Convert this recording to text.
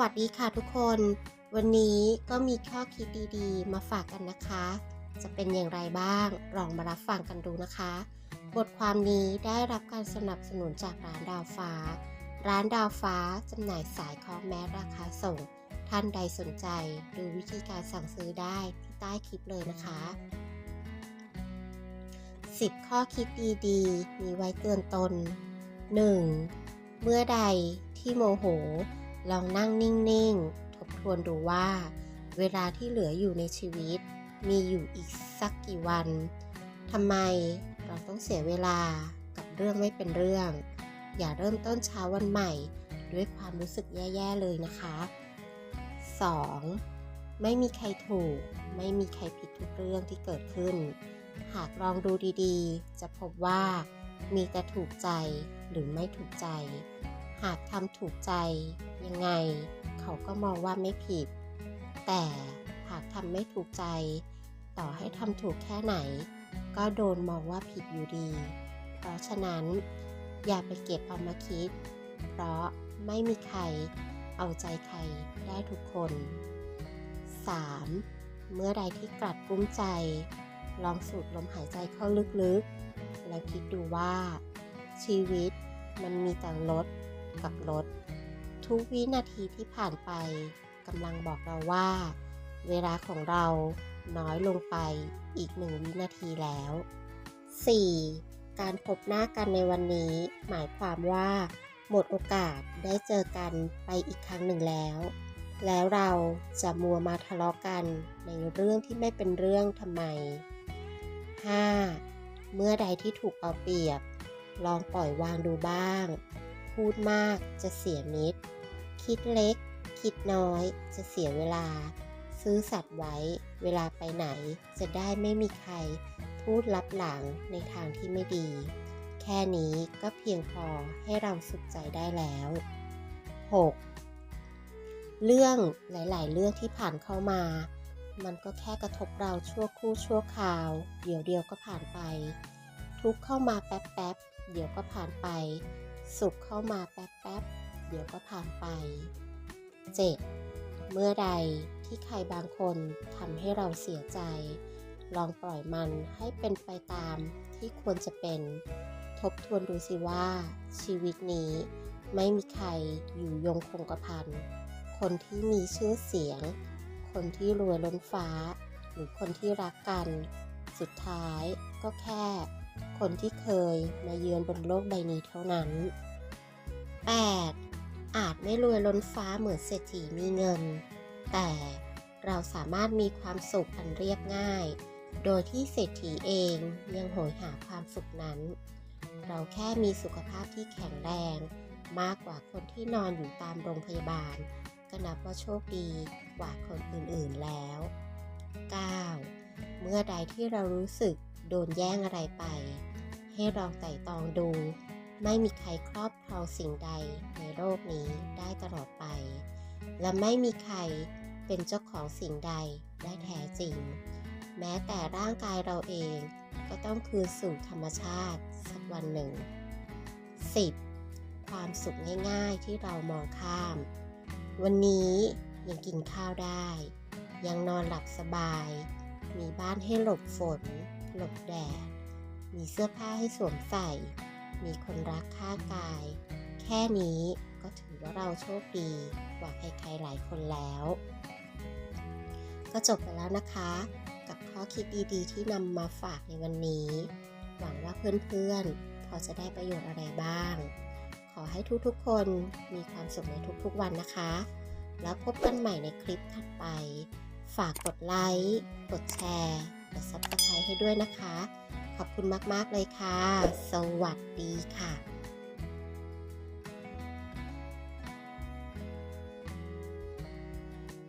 วัสดีค่ะทุกคน วันนี้ก็มีข้อคิดดีๆ มาฝากกันนะคะ จะเป็นอย่างไรบ้างลองมารับฟังกันดูนะคะ บทความนี้ได้รับการสนับสนุนจากร้านดาวฟ้า ร้านดาวฟ้าจำหน่ายสายคล้องแมสราคาส่ง ท่านใดสนใจดูวิธีการสั่งซื้อได้ที่ใต้คลิปเลยนะคะ 10 ข้อคิดดีๆ มีไว้เตือนตน 1. เมื่อใดที่โมโห ลองนั่งนิ่งๆ ทบทวนดูว่า เวลาที่เหลืออยู่ในชีวิต มีอยู่อีกสักกี่วันทำไมเราต้องเสียเวลากับเรื่องไม่เป็นเรื่อง อย่าเริ่มต้นเช้าวันใหม่ ด้วยความรู้สึกแย่ ๆ เลยนะคะ 2. ไม่มีใครถูก ไม่มีใครผิดทุกเรื่องที่เกิดขึ้น หากลองดูดีๆ จะพบว่ามีแต่ถูกใจหรือไม่ถูกใจ หากทำถูกใจยังไง เขาก็มองว่าไม่ผิด แต่หากทำไม่ถูกใจ ต่อให้ทำถูกแค่ไหน ก็โดนมองว่าผิดอยู่ดี เพราะฉะนั้นอย่าไปเก็บเอามาคิด เพราะไม่มีใครเอาใจใครได้ทุกคน 3. เมื่อใดที่กลัดกุ้มใจ ลองสูดลมหายใจเข้าลึกๆ แล้วคิดดูว่า ชีวิตมันมีแต่ลด กับลดทุกวินาทีที่ผ่านไปกำลังบอกเราว่า เวลาของเราน้อยลงไปอีกหนึ่งวินาทีแล้ว 4. การพบหน้ากันในวันนี้ หมายความว่า หมดโอกาสได้เจอกันไปอีกครั้งหนึ่งแล้ว แล้วเราจะมัวมาทะเลาะกันในเรื่องที่ไม่เป็นเรื่องทำไม 5. เมื่อใดที่ถูกเอาเปรียบ ลองปล่อยวางดูบ้าง พูดมากจะเสียมิตร คิดเล็ก คิดน้อยจะเสียเวลา ซื้อสัตว์ไว้ เวลาไปไหนจะได้ไม่มีใคร พูดลับหลังในทางที่ไม่ดี แค่นี้ก็เพียงพอให้เราสุขใจได้แล้ว 6. เรื่องหลายๆ เรื่องที่ผ่านเข้ามา มันก็แค่กระทบเราชั่วครู่ชั่วคราว เดี๋ยวเดียวก็ผ่านไป ทุกเข้ามาแป๊บๆเดี๋ยวก็ผ่านไป สุขเข้ามาแป๊บๆ เดี๋ยวก็ผ่านไป 7. เมื่อใดที่ใครบางคนทำให้เราเสียใจ ลองปล่อยมันให้เป็นไปตามที่ควรจะเป็น ทบทวนดูสิว่าชีวิตนี้ไม่มีใครอยู่ยงคงกระพัน คนที่มีชื่อเสียง คนที่รวยล้นฟ้า หรือคนที่รักกัน สุดท้ายก็แค่ คนที่เคยมาเยือนบนโลกใบนี้เท่านั้น 8. อาจไม่รวยล้นฟ้าเหมือนเศรษฐีมีเงิน แต่เราสามารถมีความสุขอันเรียบง่าย โดยที่เศรษฐีเองยังโหยหาความสุขนั้น เราแค่มีสุขภาพที่แข็งแรง มากกว่าคนที่นอนอยู่ตามโรงพยาบาลก็นับว่าโชคดีกว่าคนอื่นๆแล้ว 9. เมื่อใดที่เรารู้สึก โดนแย่งอะไรไป ให้ลองไต่ตองดู ไม่มีใครครอบครองสิ่งใดในโลกนี้ได้ตลอดไป และไม่มีใครเป็นเจ้าของสิ่งใดได้แท้จริง แม้แต่ร่างกายเราเองก็ต้องคืนสู่ธรรมชาติสักวันหนึ่ง 10. ความสุขง่ายๆที่เรามองข้าม วันนี้ยังกินข้าวได้ ยังนอนหลับสบาย มีบ้านให้หลบฝน หลบแดด มีเสื้อผ้าให้สวมใส่ มีคนรักข้ากาย แค่นี้ก็ถือว่าเราโชคดีกว่าใครๆหลายคนแล้ว ก็จบไปแล้วนะคะ กับข้อคิดดีๆ ที่นำมาฝากในวันนี้ หวังว่าเพื่อนๆ พอจะได้ประโยชน์อะไรบ้าง ขอให้ทุกๆ คนมีความสุขในทุกๆ วันนะคะ แล้วพบกันใหม่ในคลิปถัดไป ฝากกดไลค์ กดแชร์ กด subscribe ให้ด้วยนะคะ ขอบคุณมาก ๆ เลยค่ะ สวัสดีค่ะ